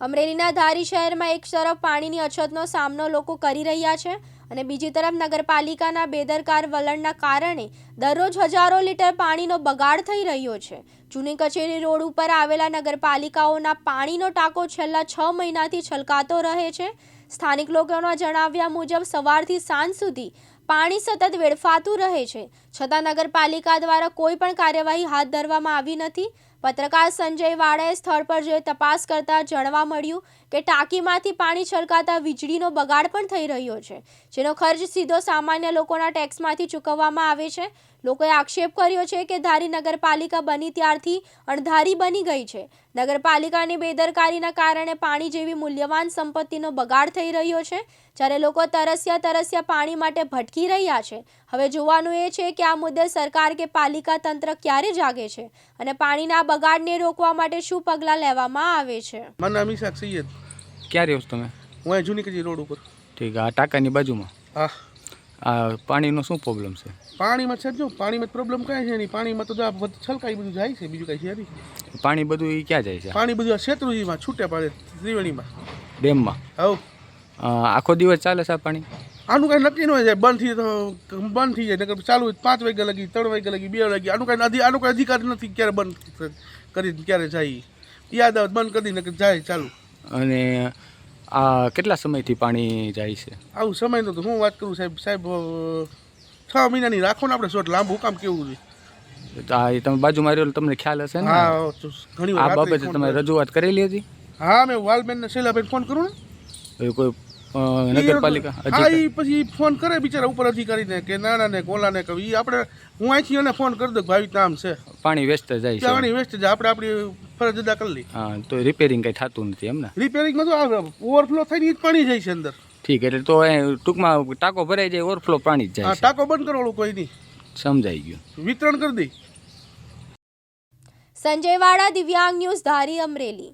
અમરેલીના ધારી શહેરમાં એક તરફ પાણીની અછતનો સામનો લોકો કરી રહ્યા છે અને બીજી તરફ નગરપાલિકાના બેદરકાર વલણના કારણે દરરોજ હજારો લીટર પાણીનો બગાડ થઈ રહ્યો છે. જૂની કચેરી રોડ ઉપર આવેલા નગરપાલિકાઓના પાણીનો ટાંકો છેલ્લા છ મહિનાથી છલકાતો રહે છે. સ્થાનિક લોકોના જણાવ્યા મુજબ સવારથી સાંજ સુધી પાણી સતત વેડફાતું રહે છે. છતાં નગરપાલિકા દ્વારા કોઈ પણ કાર્યવાહી હાથ ધરવામાં આવી નથી. પત્રકાર સંજય વાળાએ સ્થળ પર જઈ તપાસ કરતા જાણવા મળ્યું કે ટાંકીમાંથી પાણી છલકાતા વીજળીનો બગાડ પણ થઈ રહ્યો છે, જેનો ખર્ચ સીધો સામાન્ય લોકોના ટેક્સમાંથી ચૂકવવામાં આવે છે. લોકોએ આક્ષેપ કર્યો છે કે ધારી નગરપાલિકા બની ત્યારથી અણધારી બની ગઈ છે. નગરપાલિકાની બેદરકારીના કારણે પાણી જેવી મૂલ્યવાન સંપત્તિનો બગાડ થઈ રહ્યો છે. જ્યારે લોકો તરસ્યા તરસ્યા પાણી માટે ભટકી રહ્યા છે. હવે જોવાનું એ છે કે આ મુદ્દે સરકાર કે પાલિકા તંત્ર ક્યારે જાગે છે અને પાણીના બગાડને રોકવા માટે શું પગલાં લેવામાં આવે છે? મારું નામ ઈશાક સૈયદ. ક્યાં રહ્યો છો તમે? હું અહીં જૂની કચેરી રોડ ઉપર. ઠીક આ ટાંકાની બાજુમાં? હા. આ પાણીનો શું પ્રોબ્લેમ છે? પાણીમાં છે જો પાણીમાં પ્રોબ્લેમ કાંઈ છે નહીં. પાણીમાં તો જો આ છલકાઈ બધું જાય છે બીજું કાંઈ છે નહીં. પાણી બધું એ ક્યાં જાય છે? પાણી બધું આ શેત્રુજીમાં છૂટે પાડે ત્રિવેણીમાં. ડેમમાં? હવ. આખો દિવસ ચાલે છે આ પાણી? આનું કાંઈ નક્કી ન હોય જાય બંધ થઈ બંધ થઈ જાય નકર ચાલુ પાંચ વાગ્યા લગી ત્રણ વાગ્યા લગી બે વાગ્યા આનું કાંઈ અધિ આનું કાંઈ અધિકાર નથી ક્યારે બંધ કરી ક્યારે જાય યાદ આવે બંધ કરી નકર જાય ચાલુ. અને આ કેટલા સમયથી પાણી જાય છે? આવું સમય નતો. હું વાત કરું સાહેબ સાહેબ છ મહિનાની રાખો ને આપણે શોટ લાંબુ કામ કેવું છે? આ તમે બાજુમાં રહ્યો તમને ખ્યાલ હશે ને? હા ઘણી આ બાબતે તમે. રજૂઆત કરેલી હતી? હા મેં વાલબેન ને શૈલાબેન ફોન કરું ને. કોઈ નગરપાલિકા હા અધિકારી. પછી ફોન કરે બિચારા ઉપર અધિકારીને કે નાના ને કોલા ને કે ઈ આપણે હું અહીંથી એને ફોન કરી દઉં કે નામ છે. પાણી વેસ્ટ જાય છે. પાણી વેસ્ટ છે આપણે આપણી ફરજ અદા કરી લઈ હા તો રિપેરિંગ કંઈ થતું નથી એમ ને? રિપેરિંગમાં તો ઓવરફ્લો થઈને ઈ જ પાણી જાય છે અંદર. ઠીક એટલે તો ટૂંકમાં ટાંકો ભરાઈ જાય ઓવરફ્લો પાણી જ જાય છે. ટાંકો બંધ કરવાનું કોઈ નહીં. સમજાઈ ગયું. વિતરણ કરી દઈ સંજય વાળા દિવ્યાંગ ન્યૂઝ ધારી અમરેલી.